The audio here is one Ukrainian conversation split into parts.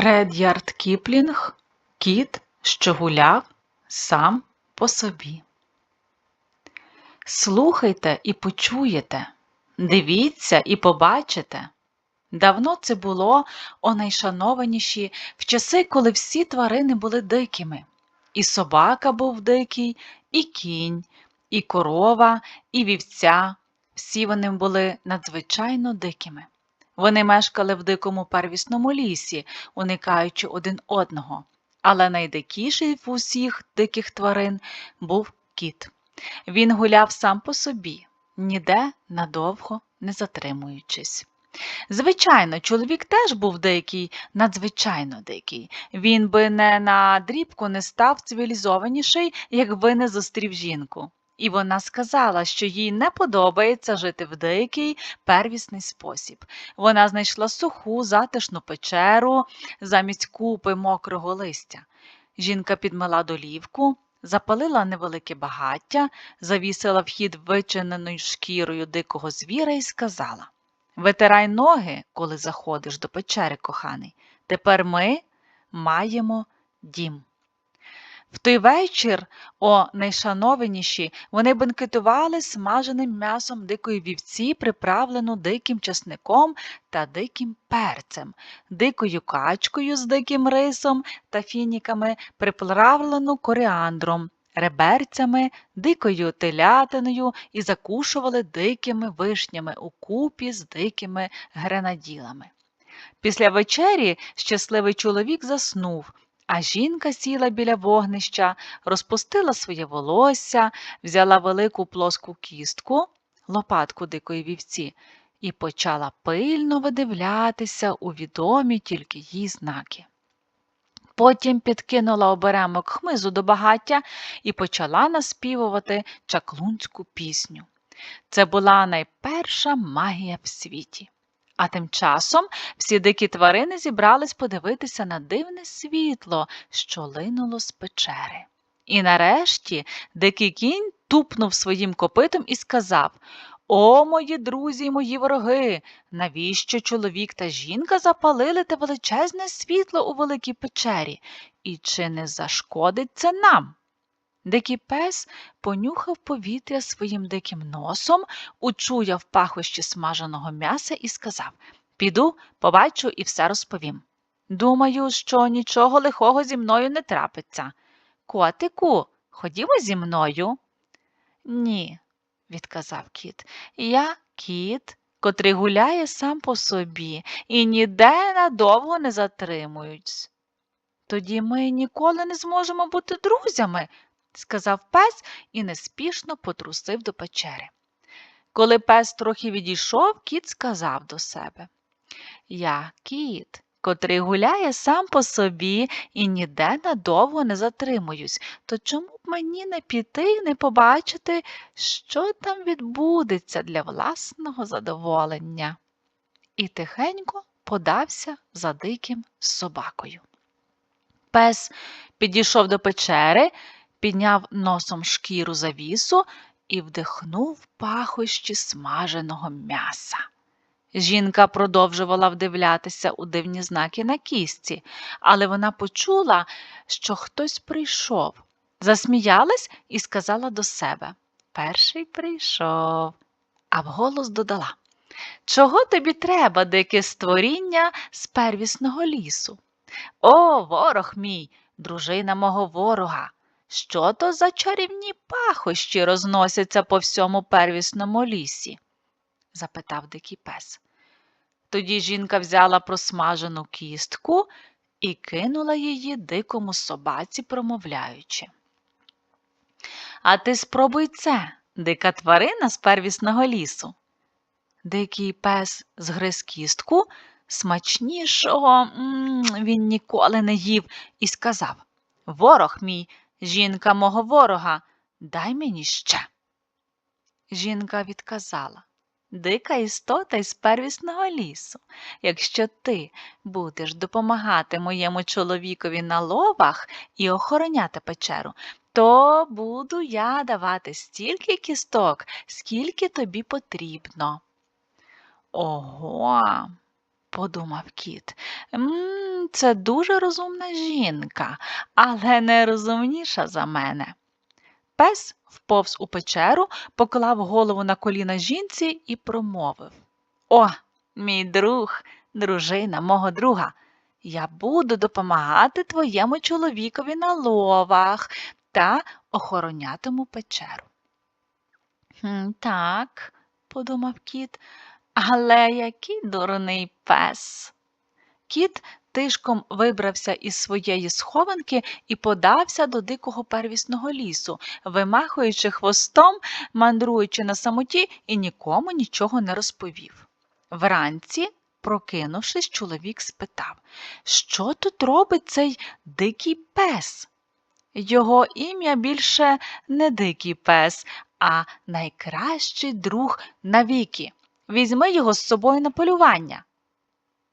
Ред'ярд Кіплінг Кіт, що гуляв сам по собі. Слухайте і почуєте, дивіться і побачите. Давно це було, о найшанованіші, в часи, коли всі тварини були дикими. І собака був дикий, і кінь, і корова, і вівця. Всі вони були надзвичайно дикими. Вони мешкали в дикому первісному лісі, уникаючи один одного, але найдикіший в усіх диких тварин був кіт. Він гуляв сам по собі, ніде надовго не затримуючись. Звичайно, чоловік теж був дикий, надзвичайно дикий. Він би не на дрібку не став цивілізованіший, якби не зустрів жінку. І вона сказала, що їй не подобається жити в дикий первісний спосіб. Вона знайшла суху, затишну печеру замість купи мокрого листя. Жінка підмила долівку, запалила невелике багаття, завісила вхід вичиненою шкірою дикого звіра і сказала Витирай ноги, коли заходиш до печери, коханий. Тепер ми маємо дім. В той вечір, о найшанованіші, вони бенкетували смаженим м'ясом дикої вівці, приправлену диким часником та диким перцем, дикою качкою з диким рисом та фініками, приправлену коріандром, реберцями, дикою телятиною і закушували дикими вишнями у купі з дикими гренаділами. Після вечері щасливий чоловік заснув. А жінка сіла біля вогнища, розпустила своє волосся, взяла велику плоску кістку, лопатку дикої вівці, і почала пильно видивлятися у відомі тільки їй знаки. Потім підкинула оберемок хмизу до багаття і почала наспівувати чаклунську пісню. Це була найперша магія в світі. А тим часом всі дикі тварини зібрались подивитися на дивне світло, що линуло з печери. І нарешті дикий кінь тупнув своїм копитом і сказав О, мої друзі й мої вороги, навіщо чоловік та жінка запалили те величезне світло у великій печері? І чи не зашкодить це нам? Дикий пес понюхав повітря своїм диким носом, учуяв пахощі смаженого м'яса і сказав Піду, побачу і все розповім. Думаю, що нічого лихого зі мною не трапиться. Котику, ходімо зі мною. Ні, відказав кіт. Я кіт, котрий гуляє сам по собі і ніде надовго не затримуюсь. Тоді ми ніколи не зможемо бути друзями, сказав пес і неспішно потрусив до печери. Коли пес трохи відійшов, кіт сказав до себе Я кіт, котрий гуляє сам по собі і ніде надовго не затримуюсь, то чому б мені не піти і не побачити, що там відбудеться для власного задоволення? І тихенько подався за диким собакою. Пес підійшов до печери підняв носом шкіру завісу і вдихнув пахощі смаженого м'яса. Жінка продовжувала вдивлятися у дивні знаки на кістці, але вона почула, що хтось прийшов, засміялась і сказала до себе Перший прийшов, а вголос додала Чого тобі треба, дике створіння з первісного лісу? О, ворог мій, дружина мого ворога, що то за чарівні пахощі розносяться по всьому первісному лісі? запитав дикий пес. Тоді жінка взяла просмажену кістку і кинула її дикому собаці, промовляючи. А ти спробуй це, дика тварина з первісного лісу. Дикий пес згриз кістку, смачнішого він ніколи не їв, і сказав Ворог мій Жінка мого ворога, дай мені ще. Жінка відказала Дика істота із первісного лісу. Якщо ти будеш допомагати моєму чоловікові на ловах і охороняти печеру, то буду я давати стільки кісток, скільки тобі потрібно. Ого, подумав кіт. «М, Це дуже розумна жінка, але не розумніша за мене. Пес вповз у печеру, поклав голову на коліна жінці і промовив О, мій друг, дружина мого друга, я буду допомагати твоєму чоловікові на ловах та охоронятиму печеру. «Хм, Так, подумав кіт, але який дурний пес. Кіт тишком вибрався із своєї схованки і подався до дикого первісного лісу, вимахуючи хвостом, мандруючи на самоті і нікому нічого не розповів. Вранці, прокинувшись, чоловік спитав, що тут робить цей дикий пес? Його ім'я більше не дикий пес, а найкращий друг навіки. Візьми його з собою на полювання.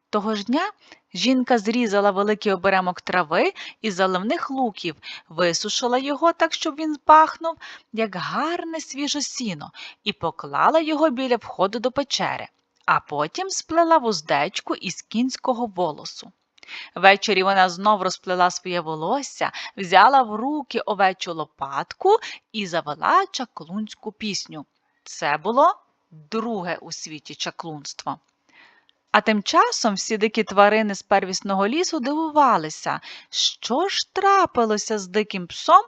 Того ж дня жінка зрізала великий оберемок трави і заливних луків, висушила його так, щоб він пахнув, як гарне свіже сіно, і поклала його біля входу до печери, а потім сплела вуздечку із кінського волосу. Ввечері вона знов розплела своє волосся, взяла в руки овечу лопатку і завела чаклунську пісню. Це було друге у світі чаклунство. А тим часом всі дикі тварини з первісного лісу дивувалися, що ж трапилося з диким псом,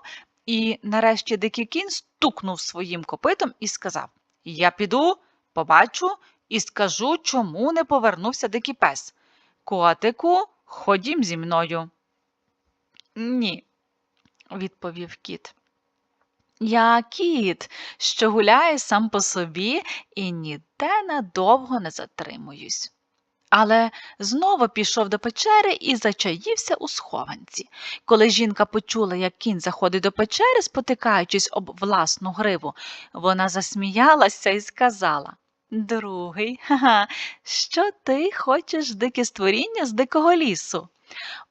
і нарешті дикий кінь стукнув своїм копитом і сказав Я піду, побачу і скажу, чому не повернувся дикий пес. Котику, ходім зі мною. Ні, відповів кіт. Я кіт, що гуляє сам по собі і ніде надовго не затримуюсь. Але знову пішов до печери і зачаївся у схованці. Коли жінка почула, як кінь заходить до печери, спотикаючись об власну гриву, вона засміялася і сказала Другий, ха-ха, що ти хочеш дике створіння з дикого лісу?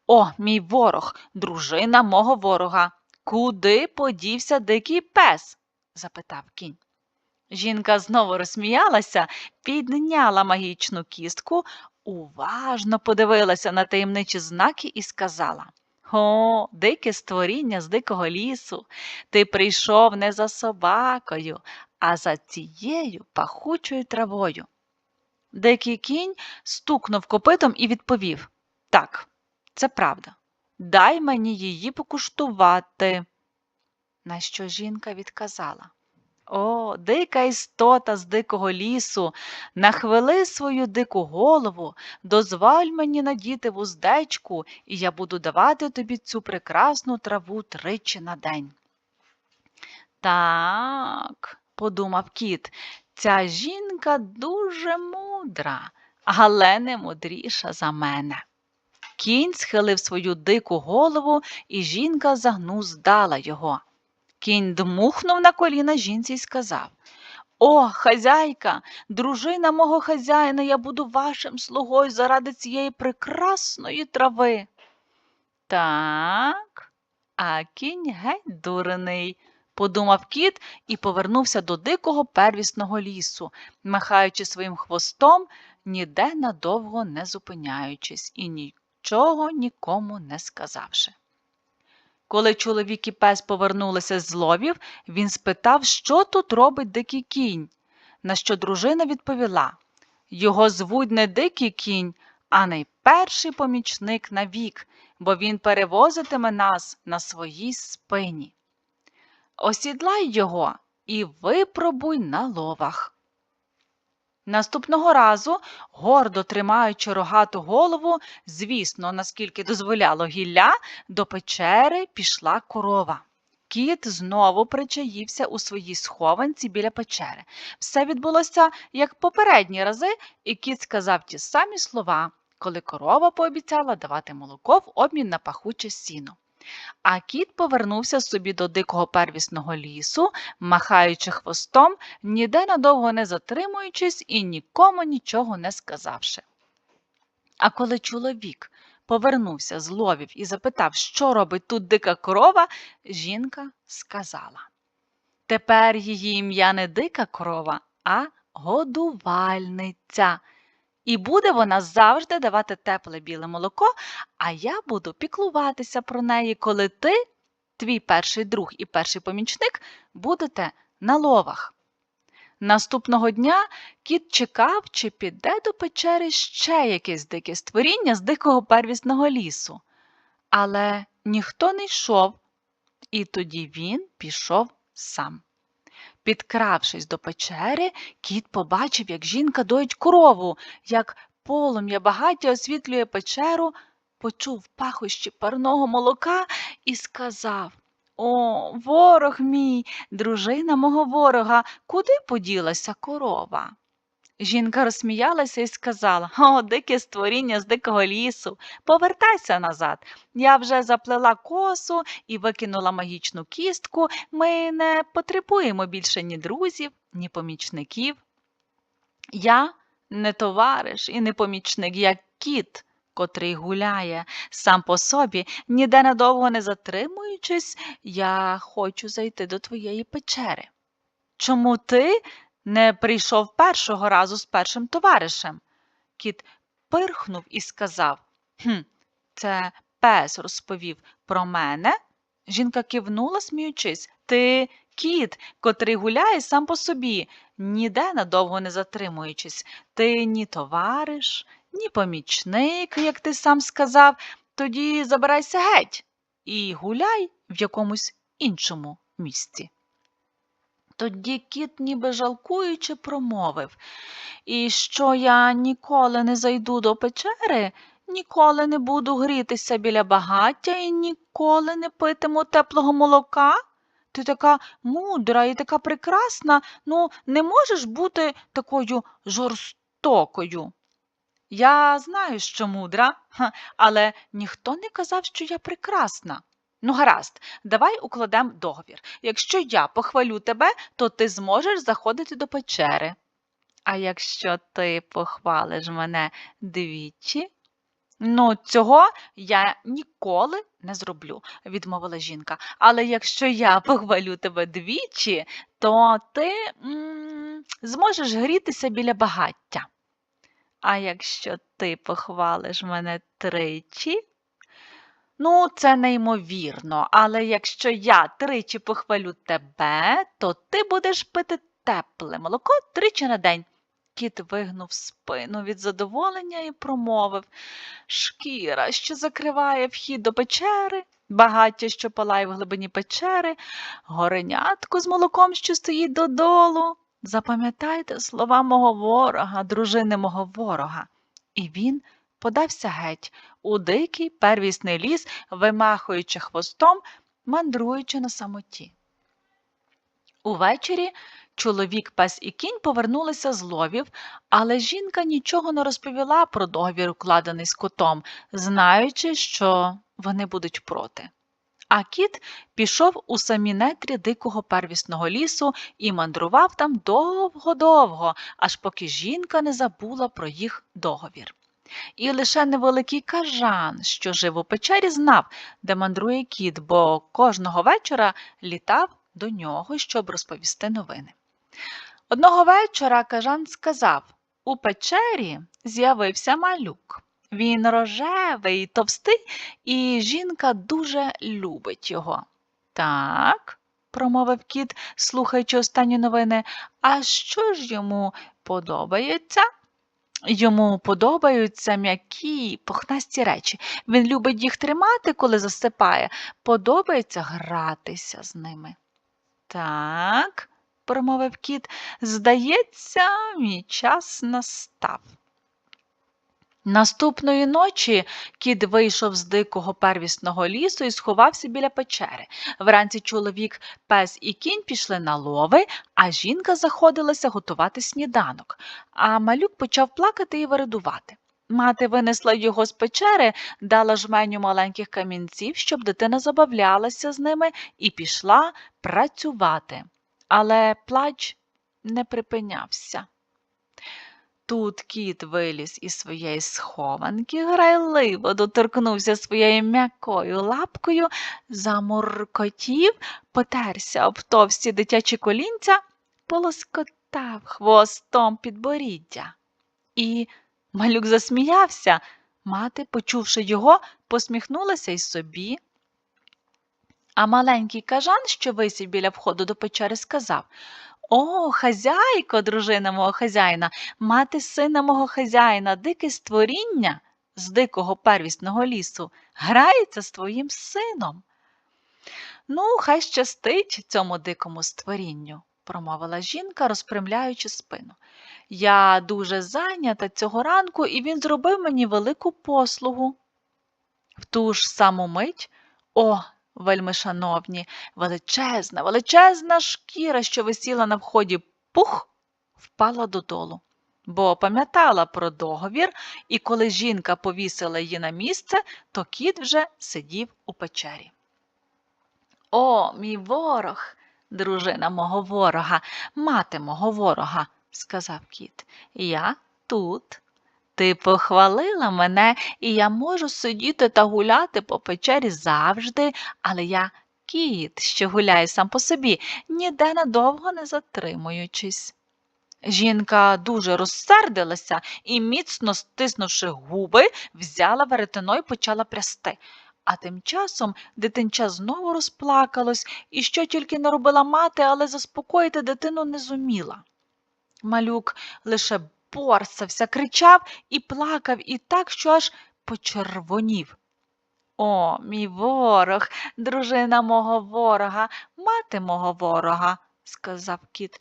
О, мій ворог, дружина мого ворога. Куди подівся дикий пес? запитав кінь. Жінка знову розсміялася, підняла магічну кістку, уважно подивилася на таємничі знаки і сказала О, дике створіння з дикого лісу, ти прийшов не за собакою, а за цією пахучою травою. Дикий кінь стукнув копитом і відповів Так, це правда. Дай мені її покуштувати. На що жінка відказала О, дика істота з дикого лісу, нахвили свою дику голову, дозволь мені надіти вуздечку, і я буду давати тобі цю прекрасну траву тричі на день. Так, подумав кіт, ця жінка дуже мудра, але не мудріша за мене. Кінь схилив свою дику голову, і жінка загнуздала його. Кінь дмухнув на коліна жінці і сказав О, хазяйка, дружина мого хазяїна, я буду вашим слугою заради цієї прекрасної трави. Так, а кінь геть дурний, подумав кіт і повернувся до дикого первісного лісу, махаючи своїм хвостом, ніде надовго не зупиняючись і нічого нікому не сказавши. Коли чоловік і пес повернулися з ловів, він спитав, що тут робить дикий кінь, на що дружина відповіла Його звуть не дикий кінь, а найперший помічник на вік, бо він перевозитиме нас на своїй спині. Осідлай його і випробуй на ловах. Наступного разу, гордо тримаючи рогату голову, звісно, наскільки дозволяло гілля, до печери пішла корова. Кіт знову причаївся у своїй схованці біля печери. Все відбулося, як попередні рази, і кіт сказав ті самі слова, коли корова пообіцяла давати молоко в обмін на пахуче сіно. А кіт повернувся собі до дикого первісного лісу, махаючи хвостом, ніде надовго не затримуючись і нікому нічого не сказавши. А коли чоловік повернувся з ловів і запитав, що робить тут дика корова, жінка сказала Тепер її ім'я не дика корова, а годувальниця. І буде вона завжди давати тепле біле молоко, а я буду піклуватися про неї, коли ти, твій перший друг і перший помічник, будете на ловах. Наступного дня кіт чекав, чи піде до печери ще якесь дике створіння з дикого первісного лісу. Але ніхто не йшов, і тоді він пішов сам. Підкравшись до печери, кіт побачив, як жінка доїть корову, як полум'я багаття освітлює печеру, почув пахощі парного молока і сказав О, ворог мій, дружина мого ворога, куди поділася корова? Жінка розсміялася і сказала О, дике створіння з дикого лісу, повертайся назад. Я вже заплела косу і викинула магічну кістку. Ми не потребуємо більше ні друзів, ні помічників. Я не товариш і не помічник, як кіт, котрий гуляє сам по собі, ніде надовго не затримуючись, я хочу зайти до твоєї печери. Чому ти не прийшов першого разу з першим товаришем? Кіт пирхнув і сказав Хм, це пес розповів про мене. Жінка кивнула, сміючись. Ти кіт, котрий гуляє сам по собі, ніде надовго не затримуючись. Ти ні товариш, ні помічник, як ти сам сказав, тоді забирайся геть і гуляй в якомусь іншому місці. Тоді кіт, ніби жалкуючи, промовив І що я ніколи не зайду до печери, ніколи не буду грітися біля багаття і ніколи не питиму теплого молока. Ти така мудра і така прекрасна, ну, не можеш бути такою жорстокою. Я знаю, що мудра, але ніхто не казав, що я прекрасна. Ну, гаразд, давай укладемо договір. Якщо я похвалю тебе, то ти зможеш заходити до печери. А якщо ти похвалиш мене двічі, ну, цього я ніколи не зроблю, відмовила жінка. Але якщо я похвалю тебе двічі, то ти м зможеш грітися біля багаття. А якщо ти похвалиш мене тричі, Ну, це неймовірно, але якщо я тричі похвалю тебе, то ти будеш пити тепле молоко тричі на день. Кіт вигнув спину від задоволення і промовив Шкіра, що закриває вхід до печери, багаття, що палає в глибині печери, горенятко з молоком, що стоїть додолу. Запам'ятайте слова мого ворога, дружини мого ворога. І він подався геть у дикий первісний ліс, вимахуючи хвостом, мандруючи на самоті. Увечері чоловік, пес і кінь повернулися з ловів, але жінка нічого не розповіла про договір, укладений з котом, знаючи, що вони будуть проти. А кіт пішов у самі нетрі дикого первісного лісу і мандрував там довго-довго, аж поки жінка не забула про їх договір. І лише невеликий кажан, що жив у печері, знав, де мандрує кіт, бо кожного вечора літав до нього, щоб розповісти новини. Одного вечора кажан сказав у печері з'явився малюк. Він рожевий, товстий, і жінка дуже любить його. Так, промовив кіт, слухаючи останні новини, а що ж йому подобається? Йому подобаються м'які пухнасті речі. Він любить їх тримати, коли засипає, подобається гратися з ними. Так, промовив кіт, здається, мій час настав. Наступної ночі кіт вийшов з дикого первісного лісу і сховався біля печери. Вранці чоловік, пес і кінь пішли на лови, а жінка заходилася готувати сніданок, а малюк почав плакати і виридувати. Мати винесла його з печери, дала жменю маленьких камінців, щоб дитина забавлялася з ними, і пішла працювати. Але плач не припинявся. Тут кіт виліз із своєї схованки, грайливо доторкнувся своєю м'якою лапкою, замуркотів, потерся об товсті дитячі колінця, полоскотав хвостом підборіддя і Малюк засміявся. Мати, почувши його, посміхнулася й собі. А маленький кажан, що висів біля входу до печери, сказав О, хазяйко, дружина мого хазяїна, мати сина мого хазяїна, дике створіння з дикого первісного лісу, грається з твоїм сином. Ну, хай щастить цьому дикому створінню, промовила жінка, розпрямляючи спину. Я дуже зайнята цього ранку, і він зробив мені велику послугу. В ту ж саму мить, о, вельми шановні, величезна, величезна шкіра, що висіла на вході, пух, впала додолу, бо пам'ятала про договір, і коли жінка повісила її на місце, то кіт вже сидів у печері. О, мій ворог, дружина мого ворога, мати мого ворога, сказав кіт. Я тут. Ти похвалила мене, і я можу сидіти та гуляти по печері завжди, але я кіт, що гуляє сам по собі, ніде надовго не затримуючись. Жінка дуже розсердилася і, міцно стиснувши губи, взяла веретено і почала прясти. А тим часом дитинча знову розплакалось і що тільки не робила мати, але заспокоїти дитину не зуміла. Малюк лише борсався, кричав і плакав і так, що аж почервонів. О, мій ворог, дружина мого ворога, мати мого ворога, сказав кіт.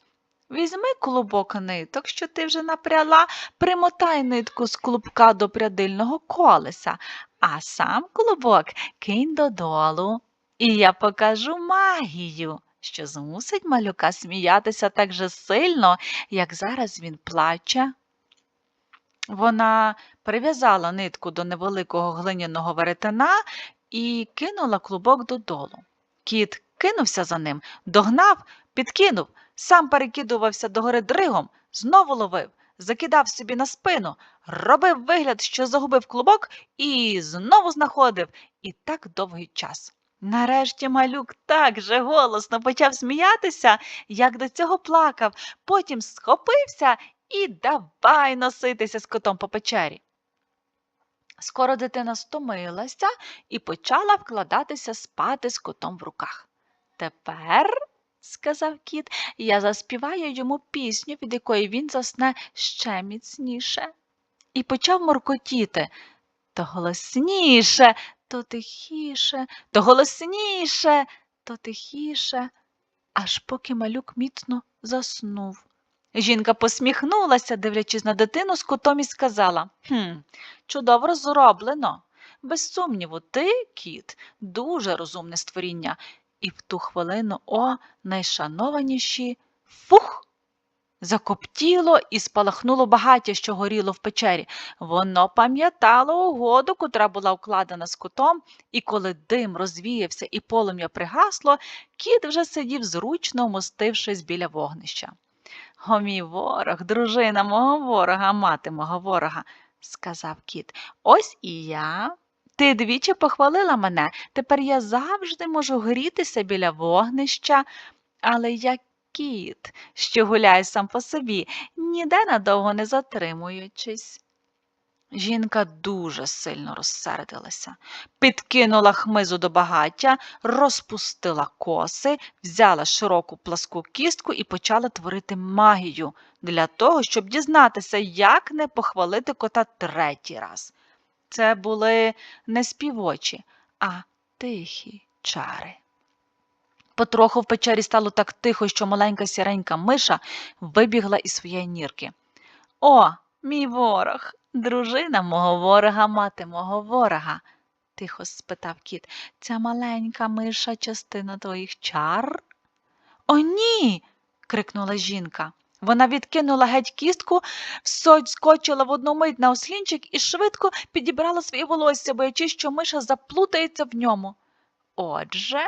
Візьми клубок ниток, що ти вже напряла, примотай нитку з клубка до прядильного колеса, а сам клубок кинь додолу. І я покажу магію, що змусить малюка сміятися так же сильно, як зараз він плаче. Вона прив'язала нитку до невеликого глиняного веретена і кинула клубок додолу. Кіт кинувся за ним, догнав, підкинув, сам перекидувався догори дригом, знову ловив, закидав собі на спину, робив вигляд, що загубив клубок, і знову знаходив, і так довгий час. Нарешті малюк так же голосно почав сміятися, як до цього плакав, потім схопився і давай носитися з котом по печері. Скоро дитина стомилася і почала вкладатися спати з котом в руках. Тепер, сказав кіт, я заспіваю йому пісню, від якої він засне ще міцніше. І почав моркотіти то голосніше, то тихіше, то голосніше, то тихіше, аж поки малюк міцно заснув. Жінка посміхнулася, дивлячись на дитину з котом і сказала Хм, чудово зроблено. Без сумніву, ти, кіт, дуже розумне створіння. І в ту хвилину, о, найшанованіші, фух! Закоптіло і спалахнуло багаття, що горіло в печері. Воно пам'ятало угоду, котра була укладена з котом, і коли дим розвіявся і полум'я пригасло, кіт вже сидів зручно вмостившись біля вогнища. О, мій ворог, дружина мого ворога, мати мого ворога, сказав кіт. Ось і я. Ти двічі похвалила мене, тепер я завжди можу грітися біля вогнища, але я кіт, що гуляє сам по собі, ніде надовго не затримуючись. Жінка дуже сильно розсердилася, підкинула хмизу до багаття, розпустила коси, взяла широку пласку кістку і почала творити магію для того, щоб дізнатися, як не похвалити кота третій раз. Це були не співочі, а тихі чари. Потроху в печері стало так тихо, що маленька сіренька миша вибігла із своєї нірки. О, мій ворог, дружина мого ворога, мати мого ворога, тихо спитав кіт. Ця маленька миша частина твоїх чар? О, ні. крикнула жінка. Вона відкинула геть кістку, скочила в одну мить на ослінчик і швидко підібрала своє волосся, боячись, що миша заплутається в ньому. Отже,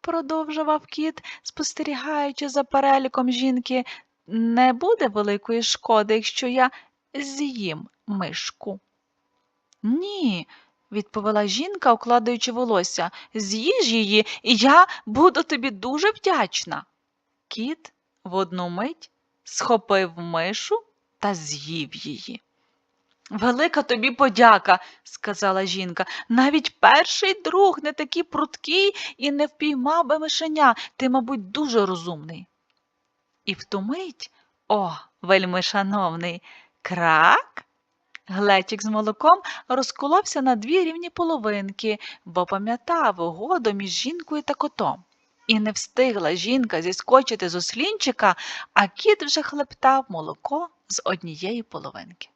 продовжував кіт, спостерігаючи за переліком жінки, не буде великої шкоди, якщо я з'їм мишку. Ні, відповіла жінка, укладаючи волосся, з'їж її, і я буду тобі дуже вдячна. Кіт в одну мить схопив мишу та з'їв її. Велика тобі подяка, сказала жінка. Навіть перший друг не такий пруткий і не впіймав би мишеня. Ти, мабуть, дуже розумний. І в ту мить, о, вельми шановний, крак. Глечик з молоком розколовся на дві рівні половинки, бо пам'ятав угоду між жінкою та котом. І не встигла жінка зіскочити з ослінчика, а кіт вже хлептав молоко з однієї половинки.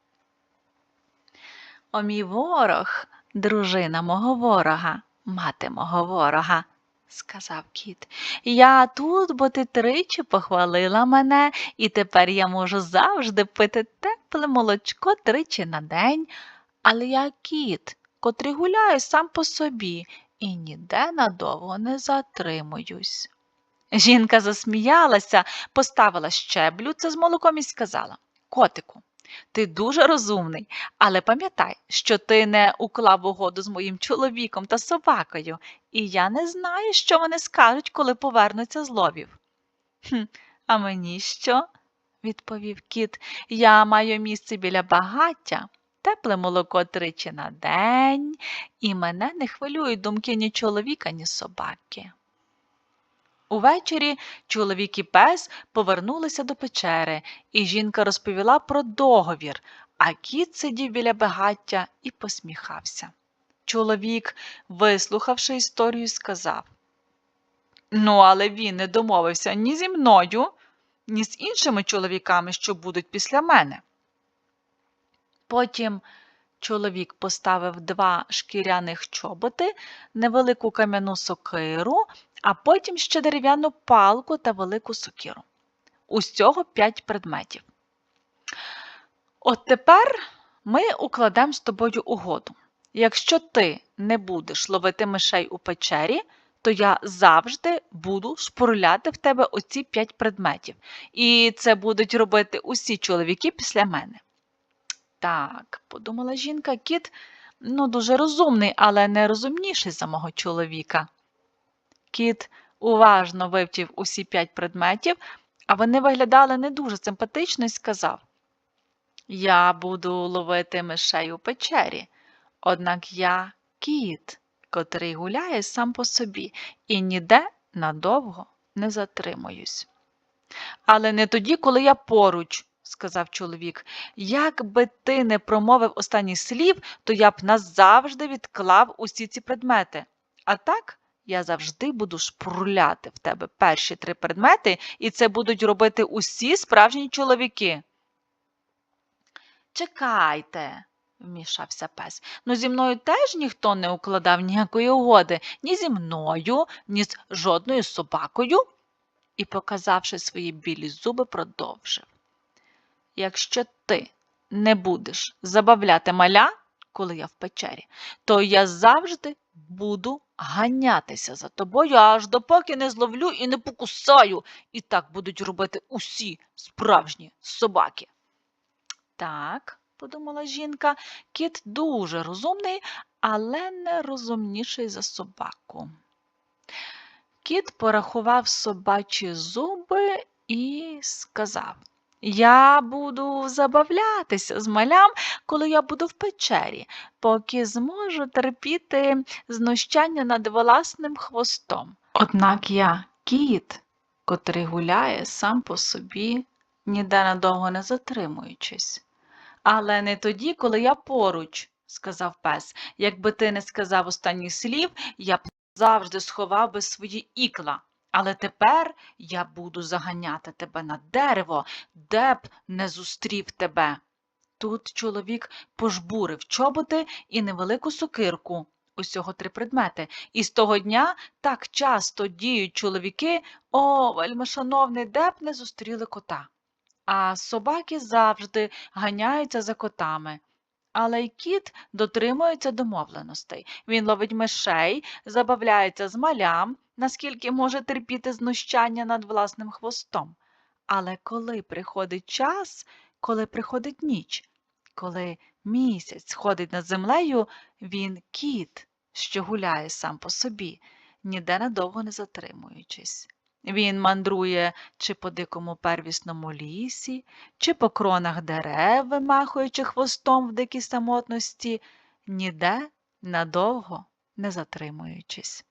О мій ворог, дружина мого ворога, мати мого ворога, сказав кіт. Я тут, бо ти тричі похвалила мене, і тепер я можу завжди пити тепле молочко тричі на день. Але я кіт, котрий гуляє сам по собі і ніде надовго не затримуюсь. Жінка засміялася, поставила ще блюдце з молоком і сказала Котику, ти дуже розумний, але пам'ятай, що ти не уклав угоду з моїм чоловіком та собакою, і я не знаю, що вони скажуть, коли повернуться з ловів. «Хм, а мені що? відповів кіт. Я маю місце біля багаття, тепле молоко тричі на день, і мене не хвилюють думки ні чоловіка, ні собаки. Увечері чоловік і пес повернулися до печери, і жінка розповіла про договір, а кіт сидів біля багаття і посміхався. Чоловік, вислухавши історію, сказав Ну, але він не домовився ні зі мною, ні з іншими чоловіками, що будуть після мене. Потім чоловік поставив два шкіряних чоботи, невелику кам'яну сокиру, а потім ще дерев'яну палку та велику сокиру. Усього п'ять предметів. От тепер ми укладемо з тобою угоду. Якщо ти не будеш ловити мишей у печері, то я завжди буду шпурляти в тебе оці п'ять предметів. І це будуть робити усі чоловіки після мене. Так, подумала жінка, кіт ну, дуже розумний, але не розумніший за мого чоловіка. Кіт уважно вивчив усі п'ять предметів, а вони виглядали не дуже симпатично і сказав Я буду ловити мишей у печері, однак я кіт, котрий гуляє сам по собі і ніде надовго не затримуюсь. Але не тоді, коли я поруч, сказав чоловік. Як би ти не промовив останніх слів, то я б назавжди відклав усі ці предмети. А так я завжди буду шпурляти в тебе перші три предмети, і це будуть робити усі справжні чоловіки. Чекайте, вмішався пес. Ну, зі мною теж ніхто не укладав ніякої угоди, ні зі мною, ні з жодною собакою. І, показавши свої білі зуби, продовжив. Якщо ти не будеш забавляти маля, коли я в печері, то я завжди буду ганятися за тобою, аж допоки не зловлю і не покусаю. І так будуть робити усі справжні собаки. Так, подумала жінка, кіт дуже розумний, але не розумніший за собаку. Кіт порахував собачі зуби і сказав я буду забавлятися з малям, коли я буду в печері, поки зможу терпіти знущання над власним хвостом. Однак я кіт, котрий гуляє сам по собі, ніде надовго не затримуючись. Але не тоді, коли я поруч, сказав пес. Якби ти не сказав останніх слів, я б завжди сховав би свої ікла. Але тепер я буду заганяти тебе на дерево, де б не зустрів тебе. Тут чоловік пожбурив чоботи і невелику сокирку, усього три предмети. І з того дня так часто діють чоловіки, о, вельмишановний, де б не зустріли кота. А собаки завжди ганяються за котами. Але й кіт дотримується домовленостей. Він ловить мишей, забавляється з малям, наскільки може терпіти знущання над власним хвостом. Але коли приходить час, коли приходить ніч, коли місяць сходить над землею, він кіт, що гуляє сам по собі, ніде надовго не затримуючись. Він мандрує чи по дикому первісному лісі, чи по кронах дерев, вимахуючи хвостом в дикій самотності, ніде надовго не затримуючись.